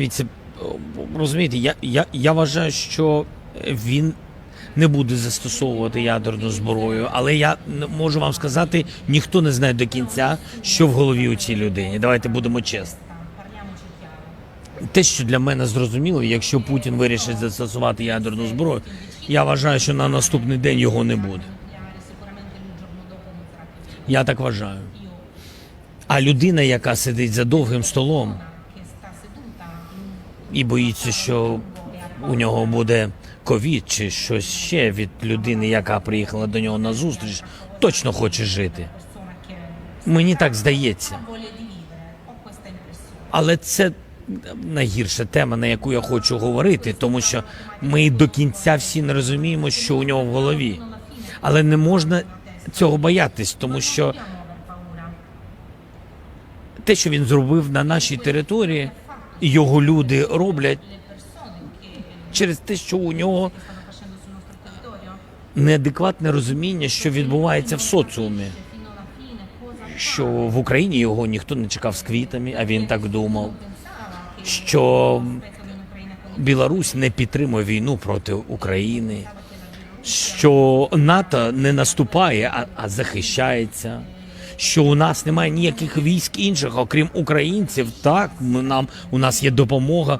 Дивіться, розумієте, я, я, я вважаю, що він не буде застосовувати ядерну зброю, але я можу вам сказати, ніхто не знає до кінця, що в голові у цій людині. Давайте будемо чесні. Те, що для мене зрозуміло, якщо Путін вирішить застосувати ядерну зброю, я вважаю, що на наступний день його не буде. Я так вважаю. А людина, яка сидить за довгим столом і боїться, що у нього буде ковід чи щось ще від людини, яка приїхала до нього на зустріч, точно хоче жити. Мені так здається. Але це найгірша тема, на яку я хочу говорити, тому що ми до кінця всі не розуміємо, що у нього в голові. Але не можна цього боятись, тому що те, що він зробив на нашій території, його люди роблять через те, що у нього неадекватне розуміння, що відбувається в соціумі. Що в Україні його ніхто не чекав з квітами, а він так думав. Що Білорусь не підтримує війну проти України, що НАТО не наступає, а, а захищається. Що у нас немає ніяких військ інших, окрім українців. Так, ми нам у нас є допомога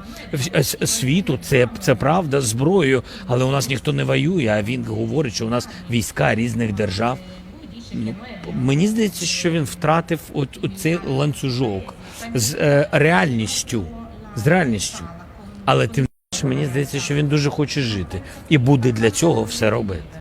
світу. Це, це правда зброєю, але у нас ніхто не воює. А він говорить, що у нас війська різних держав. Ну, мені здається, що він втратив цей ланцюжок з е, реальністю, з реальністю. Але тим мені здається, що він дуже хоче жити і буде для цього все робити.